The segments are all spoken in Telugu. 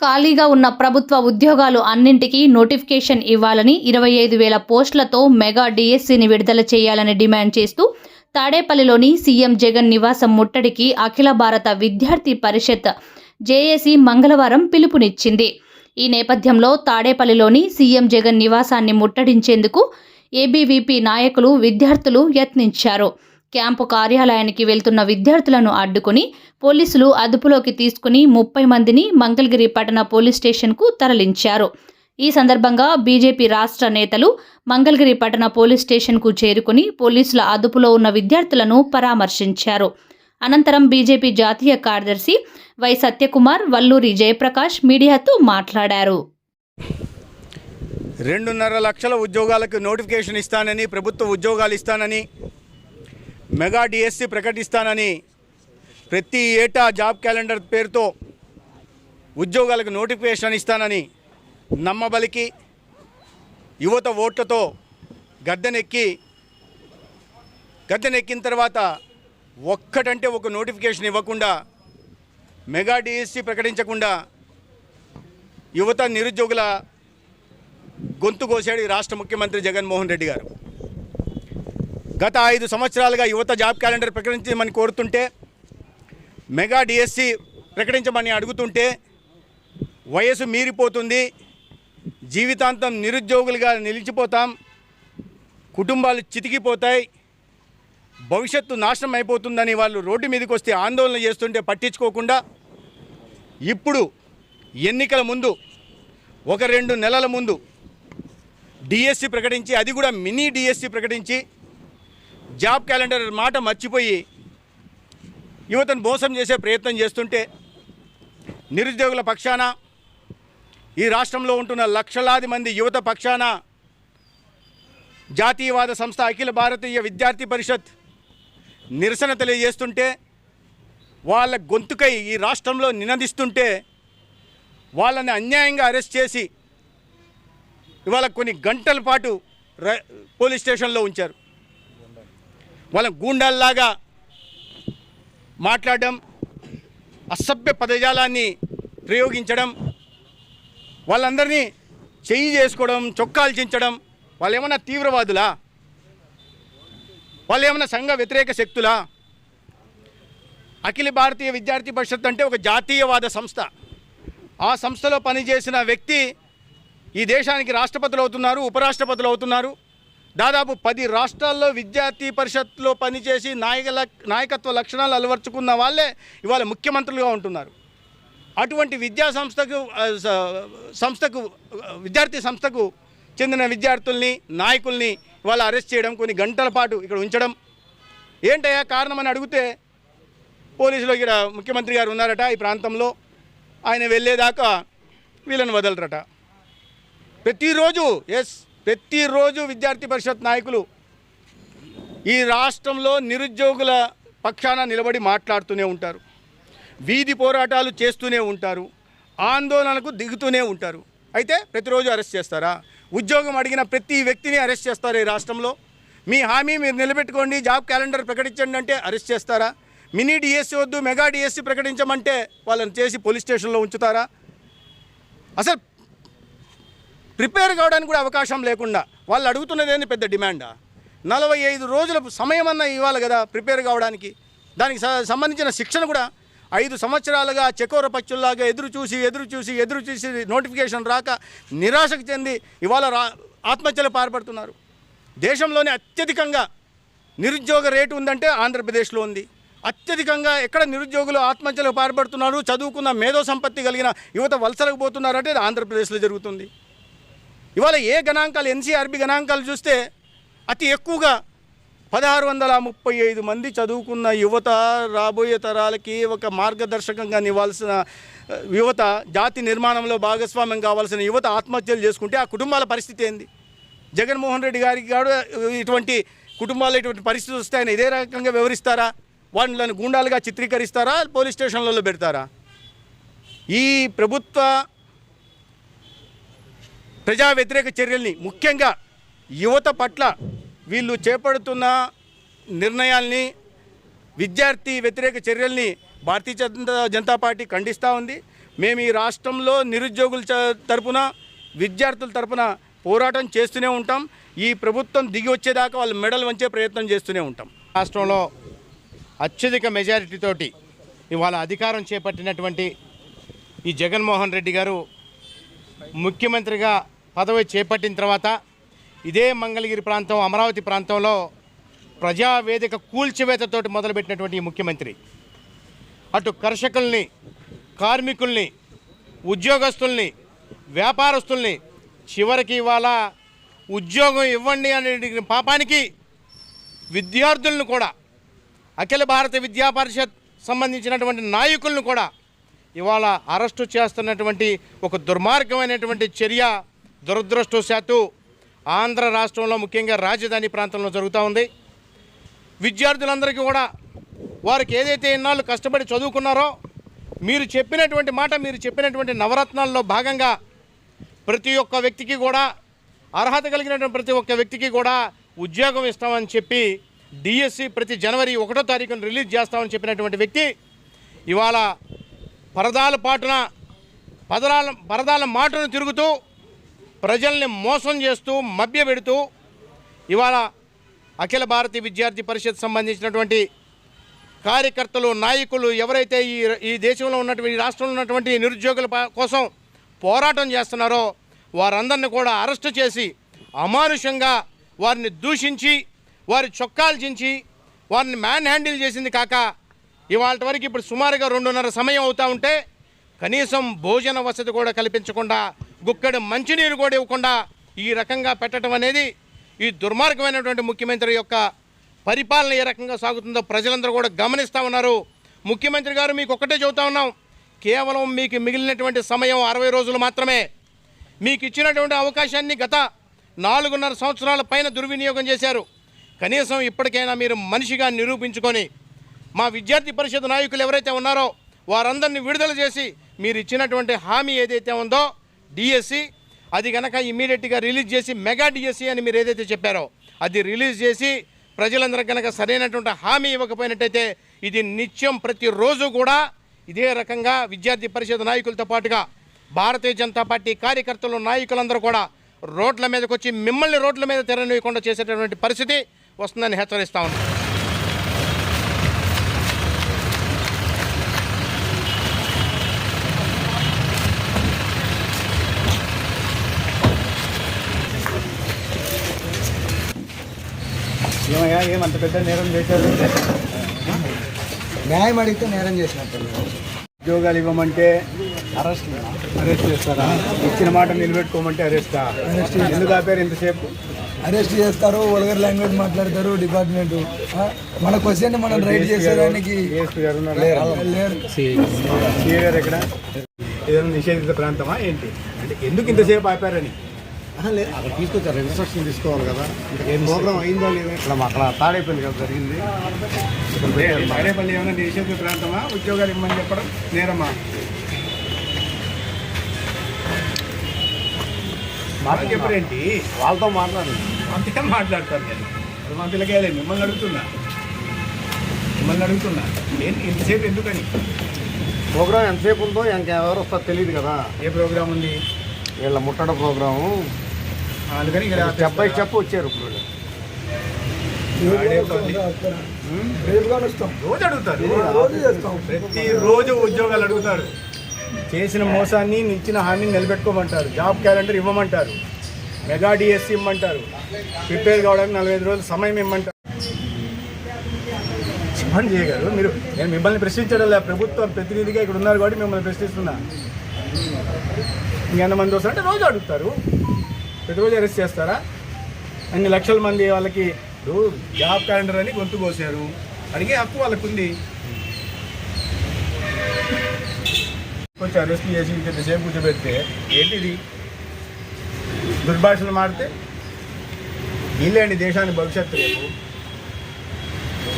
ఖాళీగా ఉన్న ప్రభుత్వ ఉద్యోగాలు అన్నింటికీ నోటిఫికేషన్ ఇవ్వాలని ఇరవై ఐదు వేల పోస్టులతో మెగా డిఎస్సిని విడుదల చేయాలని డిమాండ్ చేస్తూ తాడేపల్లిలోని సీఎం జగన్ నివాసం ముట్టడికి అఖిల భారత విద్యార్థి పరిషత్ జేఏసీ మంగళవారం పిలుపునిచ్చింది. ఈ నేపథ్యంలో తాడేపల్లిలోని సీఎం జగన్ నివాసాన్ని ముట్టడించేందుకు ఏబీవీపీ నాయకులు విద్యార్థులు యత్నించారు. క్యాంపు కార్యాలయానికి వెళ్తున్న విద్యార్థులను అడ్డుకుని పోలీసులు అదుపులోకి తీసుకుని ముప్పై మందిని మంగళగిరి పట్టణ పోలీస్ స్టేషన్కు తరలించారు. ఈ సందర్భంగా బీజేపీ రాష్ట్ర నేతలు మంగళగిరి పట్టణ పోలీస్ స్టేషన్కు చేరుకుని పోలీసుల అదుపులో ఉన్న విద్యార్థులను పరామర్శించారు. అనంతరం బీజేపీ జాతీయ కార్యదర్శి వై సత్యకుమార్ వల్లూరి జయప్రకాష్ మీడియాతో మాట్లాడారు. రెండున్నర లక్షల ఉద్యోగాలకు నోటిఫికేషన్ ఇస్తానని ప్రభుత్వ ఉద్యోగాలు ఇస్తానని మెగా డిఎస్సి ప్రకటిస్తానని ప్రతి ఏటా జాబ్ క్యాలెండర్ పేరుతో ఉద్యోగాలకు నోటిఫికేషన్ ఇస్తానని నమ్మబలికి యువత ఓట్లతో గద్దెనెక్కి గద్దెనెక్కిన తర్వాత ఒక్కటంటే ఒక నోటిఫికేషన్ ఇవ్వకుండా మెగా డిఎస్సి ప్రకటించకుండా యువత నిరుద్యోగుల గొంతు కోసాడు రాష్ట్ర ముఖ్యమంత్రి జగన్మోహన్ రెడ్డి గారు. గత ఐదు సంవత్సరాలుగా యువత జాబ్ క్యాలెండర్ ప్రకటించమని కోరుతుంటే మెగా డిఎస్సి ప్రకటించమని అడుగుతుంటే వయసు మీరిపోతుంది జీవితాంతం నిరుద్యోగులుగా నిలిచిపోతాం కుటుంబాలు చితికిపోతాయి భవిష్యత్తు నాశనం అయిపోతుందని వాళ్ళు రోడ్డు మీదకి వస్తే ఆందోళన చేస్తుంటే పట్టించుకోకుండా ఇప్పుడు ఎన్నికల ముందు ఒక రెండు నెలల ముందు డిఎస్సి ప్రకటించి అది కూడా మినీ డిఎస్సి ప్రకటించి జాబ్ క్యాలెండర్ మాట మర్చిపోయి యువతను మోసం చేసే ప్రయత్నం చేస్తుంటే నిరుద్యోగుల పక్షాన ఈ రాష్ట్రంలో ఉంటున్న లక్షలాది మంది యువత పక్షాన జాతీయవాద సంస్థ అఖిల భారతీయ విద్యార్థి పరిషత్ నిరసన తెలియజేస్తుంటే వాళ్ళ గొంతుకై ఈ రాష్ట్రంలో నినదిస్తుంటే వాళ్ళని అన్యాయంగా అరెస్ట్ చేసి ఇవాళ కొన్ని గంటల పాటు పోలీస్ స్టేషన్లో ఉంచారు. వాళ్ళ గూండాల్లాగా మాట్లాడడం అసభ్య పదజాలాన్ని ప్రయోగించడం వాళ్ళందరినీ చెయ్యి చేసుకోవడం చొక్కాలు చించడం వాళ్ళు ఏమన్నా తీవ్రవాదులా? వాళ్ళు ఏమన్నా సంఘ వ్యతిరేక శక్తులా? అఖిల భారతీయ విద్యార్థి పరిషత్ అంటే ఒక జాతీయవాద సంస్థ. ఆ సంస్థలో పనిచేసిన వ్యక్తి ఈ దేశానికి రాష్ట్రపతులు అవుతున్నారు ఉపరాష్ట్రపతులు అవుతున్నారు. దాదాపు పది రాష్ట్రాల్లో విద్యార్థి పరిషత్లో పనిచేసి నాయక నాయకత్వ లక్షణాలు అలవర్చుకున్న వాళ్ళే ఇవాళ ముఖ్యమంత్రులుగా ఉంటున్నారు. అటువంటి విద్యా సంస్థకు సంస్థకు విద్యార్థి సంస్థకు చెందిన విద్యార్థుల్ని నాయకుల్ని ఇవాళ అరెస్ట్ చేయడం కొన్ని గంటల పాటు ఇక్కడ ఉంచడం ఏంటయ్యా కారణం అని అడిగితే పోలీసులు ఇక్కడ ముఖ్యమంత్రి గారు ఉన్నారట ఈ ప్రాంతంలో. ఆయన వెళ్ళేదాకా వీళ్ళని వదలరట. ప్రతిరోజు ఎస్ ప్రతిరోజు విద్యార్థి పరిషత్ నాయకులు ఈ రాష్ట్రంలో నిరుద్యోగుల పక్షాన నిలబడి మాట్లాడుతూనే ఉంటారు. వీధి పోరాటాలు చేస్తూనే ఉంటారు. ఆందోళనకు దిగుతూనే ఉంటారు. అయితే ప్రతిరోజు అరెస్ట్ చేస్తారా? ఉద్యోగం అడిగిన ప్రతి వ్యక్తిని అరెస్ట్ చేస్తారు ఈ రాష్ట్రంలో. మీ హామీ మీరు నిలబెట్టుకోండి జాబ్ క్యాలెండర్ ప్రకటించండి అంటే అరెస్ట్ చేస్తారా? మినీ డిఎస్సి వద్దు మెగా డిఎస్సి ప్రకటించమంటే వాళ్ళని చేసి పోలీస్ స్టేషన్లో ఉంచుతారా? అసలు ప్రిపేర్ కావడానికి కూడా అవకాశం లేకుండా వాళ్ళు అడుగుతున్నదేని పెద్ద డిమాండా? నలభై ఐదు రోజుల సమయం అన్న ఇవ్వాలి కదా ప్రిపేర్ కావడానికి. దానికి స- సంబంధించిన శిక్షణ కూడా ఐదు సంవత్సరాలుగా చెకోర పచ్చుల్లాగా ఎదురు చూసి ఎదురు చూసి ఎదురు చూసి నోటిఫికేషన్ రాక నిరాశకు చెంది ఇవాళ రా ఆత్మహత్యలు పాల్పడుతున్నారు. దేశంలోనే అత్యధికంగా నిరుద్యోగ రేటు ఉందంటే ఆంధ్రప్రదేశ్లో ఉంది. అత్యధికంగా ఎక్కడ నిరుద్యోగులు ఆత్మహత్యలు పాల్పడుతున్నారు? చదువుకున్న మేధో సంపత్తి కలిగిన యువత వలసలకు పోతున్నారంటే ఆంధ్రప్రదేశ్లో జరుగుతుంది. ఇవాళ ఏ గణాంకాలు ఎన్సీఆర్బి గణాంకాలు చూస్తే అతి ఎక్కువగా పదహారు వందల ముప్పై ఐదు మంది చదువుకున్న యువత రాబోయే తరాలకి ఒక మార్గదర్శకంగా నివ్వాల్సిన యువత జాతి నిర్మాణంలో భాగస్వామ్యం కావాల్సిన యువత ఆత్మహత్యలు చేసుకుంటే ఆ కుటుంబాల పరిస్థితి ఏంది? జగన్మోహన్ రెడ్డి గారికి కూడా ఇటువంటి కుటుంబాలు ఇటువంటి పరిస్థితి వస్తే ఆయన ఇదే రకంగా వివరిస్తారా? వాళ్ళని గూండాలుగా చిత్రీకరిస్తారా? పోలీస్ స్టేషన్లలో పెడతారా? ఈ ప్రభుత్వ ప్రజా వ్యతిరేక చర్యల్ని ముఖ్యంగా యువత పట్ల వీళ్ళు చేపడుతున్న నిర్ణయాల్ని విద్యార్థి వ్యతిరేక చర్యల్ని భారతీయ జనతా జనతా పార్టీ ఖండిస్తూ ఉంది. మేము ఈ రాష్ట్రంలో నిరుద్యోగుల చ- తరపున విద్యార్థుల తరపున పోరాటం చేస్తూనే ఉంటాం. ఈ ప్రభుత్వం దిగి వచ్చేదాకా వాళ్ళు మెడల్ వంచే ప్రయత్నం చేస్తూనే ఉంటాం. రాష్ట్రంలో అత్యధిక మెజారిటీతోటి ఇవాళ అధికారం చేపట్టినటువంటి ఈ జగన్మోహన్ రెడ్డి గారు ముఖ్యమంత్రిగా పదవి చేపట్టిన తర్వాత ఇదే మంగళగిరి ప్రాంతం అమరావతి ప్రాంతంలో ప్రజావేదిక కూల్చివేతతోటి మొదలుపెట్టినటువంటి ముఖ్యమంత్రి. అటు కర్షకుల్ని కార్మికుల్ని ఉద్యోగస్తుల్ని వ్యాపారస్తుల్ని చివరికి ఇవాళ ఉద్యోగం ఇవ్వండి అనే పాపానికి విద్యార్థులను కూడా అఖిల భారత విద్యా పరిషత్ సంబంధించినటువంటి నాయకులను కూడా ఇవాళ అరెస్టు చేస్తున్నటువంటి ఒక దుర్మార్గమైనటువంటి చర్య దురదృష్టవశాత్తు ఆంధ్ర రాష్ట్రంలో ముఖ్యంగా రాజధాని ప్రాంతంలో జరుగుతూ ఉంది. విద్యార్థులందరికీ కూడా వారికి ఏదైతే ఇన్నాళ్ళు కష్టపడి చదువుకున్నారో మీరు చెప్పినటువంటి మాట మీరు చెప్పినటువంటి నవరత్నాల్లో భాగంగా ప్రతి ఒక్క వ్యక్తికి కూడా అర్హత కలిగినటువంటి ప్రతి ఒక్క వ్యక్తికి కూడా ఉద్యోగం ఇస్తామని చెప్పి డిఎస్సి ప్రతి జనవరి ఒకటో తారీఖున రిలీజ్ చేస్తామని చెప్పినటువంటి వ్యక్తి ఇవాళ పరదాల పాటున పదరాల పరదాల మాటను తిరుగుతూ ప్రజల్ని మోసం చేస్తూ మభ్యపెడుతూ ఇవాళ అఖిల భారతీయ విద్యార్థి పరిషత్ సంబంధించినటువంటి కార్యకర్తలు నాయకులు ఎవరైతే ఈ ఈ దేశంలో ఉన్నటువంటి రాష్ట్రంలో ఉన్నటువంటి నిరుద్యోగుల కోసం పోరాటం చేస్తున్నారో వారందరిని కూడా అరెస్టు చేసి అమానుషంగా వారిని దూషించి వారి చొక్కాలు చించి వారిని మ్యాన్ హ్యాండిల్ చేసింది కాక ఇవాళ వరకు ఇప్పుడు సుమారుగా రెండున్నర సమయం అవుతూ ఉంటే కనీసం భోజన వసతి కూడా కల్పించకుండా గుక్కడి మంచినీరు కూడా ఇవ్వకుండా ఈ రకంగా పెట్టడం అనేది ఈ దుర్మార్గమైనటువంటి ముఖ్యమంత్రి యొక్క పరిపాలన ఏ రకంగా సాగుతుందో ప్రజలందరూ కూడా గమనిస్తూ ఉన్నారు. ముఖ్యమంత్రి గారు మీకు ఒక్కటే చెబుతా ఉన్నాం. కేవలం మీకు మిగిలినటువంటి సమయం అరవై రోజులు మాత్రమే. మీకు ఇచ్చినటువంటి అవకాశాన్ని గత నాలుగున్నర సంవత్సరాల పైన దుర్వినియోగం చేశారు. కనీసం ఇప్పటికైనా మీరు మనిషిగా నిరూపించుకొని మా విద్యార్థి పరిషత్ నాయకులు ఎవరైతే ఉన్నారో వారందరినీ విడుదల చేసి మీరు ఇచ్చినటువంటి హామీ ఏదైతే ఉందో డిఎస్సి అది కనుక ఇమీడియట్గా రిలీజ్ చేసి మెగా డిఎస్సి అని మీరు ఏదైతే చెప్పారో అది రిలీజ్ చేసి ప్రజలందరికీ కనుక సరైనటువంటి హామీ ఇవ్వకపోయినట్టయితే ఇది నిత్యం ప్రతిరోజు కూడా ఇదే రకంగా విద్యార్థి పరిషత్ నాయకులతో పాటుగా భారతీయ జనతా పార్టీ కార్యకర్తలు నాయకులందరూ కూడా రోడ్ల మీదకి వచ్చి మిమ్మల్ని రోడ్ల మీద తెరనివ్వకుండా చేసేటటువంటి పరిస్థితి వస్తుందని హెచ్చరిస్తా ఉన్నాం. ఏమయ్యా ఏమంత పెద్ద నేరం చేశారు న్యాయం అడిగితే నేరం చేసినట్టు. ఉద్యోగాలు ఇవ్వమంటే అరెస్ట్ అరెస్ట్ చేస్తారా? ఇచ్చిన మాట నిలబెట్టుకోమంటే అరెస్టా? ఎందుకు ఆపారు ఇంతసేపు? అరెస్ట్ చేస్తారు వల్గర్ లాంగ్వేజ్ మాట్లాడతారు డిపార్ట్మెంట్. మన క్వశ్చన్ మనం రైట్ చేసేదానికి ఎక్కడ? ఏదైనా నిషేధిత ప్రాంతమా ఏంటి? అంటే ఎందుకు ఇంతసేపు ఆపారని? అక్కడ తీసుకొచ్చారు. ఇన్స్ట్రక్షన్ తీసుకోవాలి కదా. ఏం ప్రోగ్రామ్ అయిందో లేదో? ఇక్కడ మా- అక్కడ తాడైపోయింది కదా జరిగింది. తాడేపల్లి ఏమైనా నిషేధిత ప్రాంతమా? ఉద్యోగాలు ఇవ్వమని చెప్పడం నేరమా? మాట చెప్పరేంటి వాళ్ళతో మాట్లాడండి అంతే మాట్లాడతాను నేను అది మా పిల్లకాయలే మిమ్మల్ని అడుగుతున్నా. మిమ్మల్ని అడుగుతున్నా. ఏంటి ఇంతసేపు ఎందుకని? ప్రోగ్రామ్ ఎంతసేపు ఉందో ఇంకెవరు వస్తారో తెలియదు కదా. ఏ ప్రోగ్రామ్ ఉంది? వీళ్ళ ముట్టడ ప్రోగ్రాము. అందుకని ఇక్కడ స్టెప్ బై స్టెప్ వచ్చారు ఇప్పుడు. రోజు అడుగుతారు. రోజు చేస్తాం. ప్రతి రోజు ఉద్యోగాలు అడుగుతారు. చేసిన మోసాన్ని ఇచ్చిన హామీని నిలబెట్టుకోమంటారు. జాబ్ క్యాలెండర్ ఇవ్వమంటారు. మెగా డిఎస్సి ఇవ్వమంటారు ప్రిపేర్ కావడానికి నలభై ఐదు రోజులు సమయం ఇవ్వమంటారు చెప్పండి చేయగారు మీరు నేను మిమ్మల్ని ప్రశ్నించడం లేదు ప్రభుత్వం ప్రతినిధిగా ఇక్కడ ఉన్నారు కాబట్టి మిమ్మల్ని ప్రశ్నిస్తున్నా. ఇంకెంతమంది వస్తారంటే రోజు అడుగుతారు. ప్రతిరోజు అరెస్ట్ చేస్తారా? అన్ని లక్షల మంది వాళ్ళకి ఇప్పుడు జాబ్ క్యాలెండర్ అని గొంతు కోసారు అడిగే హక్కు వాళ్ళకు ఉంది కొంచెం అరెస్ట్ చేసి ఇంతసేపు కూర్చోబెడితే ఏంటిది? దుర్భాషలు మాడితే వీళ్ళేంటి దేశానికి భవిష్యత్తు రేపు?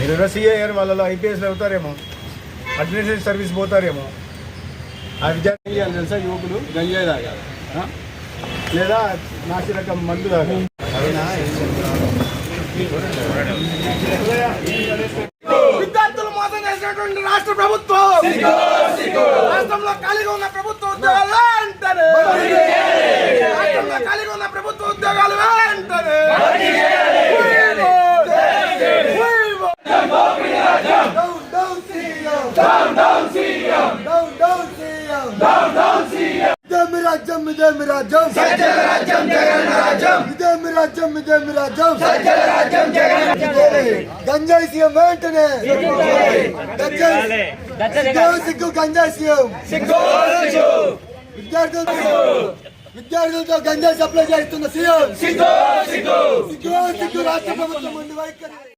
మీరు సిఐఆర్ వాళ్ళలో ఐపీఎస్లు అవుతారేమో? Administrative service పోతారేమో? ఆ విద్యార్థి తెలుసా యువకులు? గంజాయి తాగాలి. ఆ? లేదా నాసి రకం మందు తాగాలి విద్యార్థులు మోసం చేసిన చేసినటువంటి రాష్ట్ర ప్రభుత్వం. రాష్ట్రంలో ఖాళీగా ఉన్న ప్రభుత్వ ఉద్యోగాలు వెంటనే రాష్ట్రంలో ఖాళీగా ఉన్న ప్రభుత్వ ఉద్యోగాలు వెంటనే ఇదేమి రాజ్యం ఇదేమి రాజ్యం? రాజ్యం జగన్ రాజ్యం. ఇదేమి రాజ్యం ఇదేమి రాజ్యం? రాజ్యం జగన్ గంజాయి సీఎం వెంటనే. గంజాయి సిగ్గు సిగ్గు? గంజాయి సీఎం. విద్యార్థులతో విద్యార్థులతో గంజాయి సప్లై చేస్తున్న సీఎం. సిగ్గు సిగ్గు. రాష్ట్ర ప్రభుత్వం ముందు వైఖరి.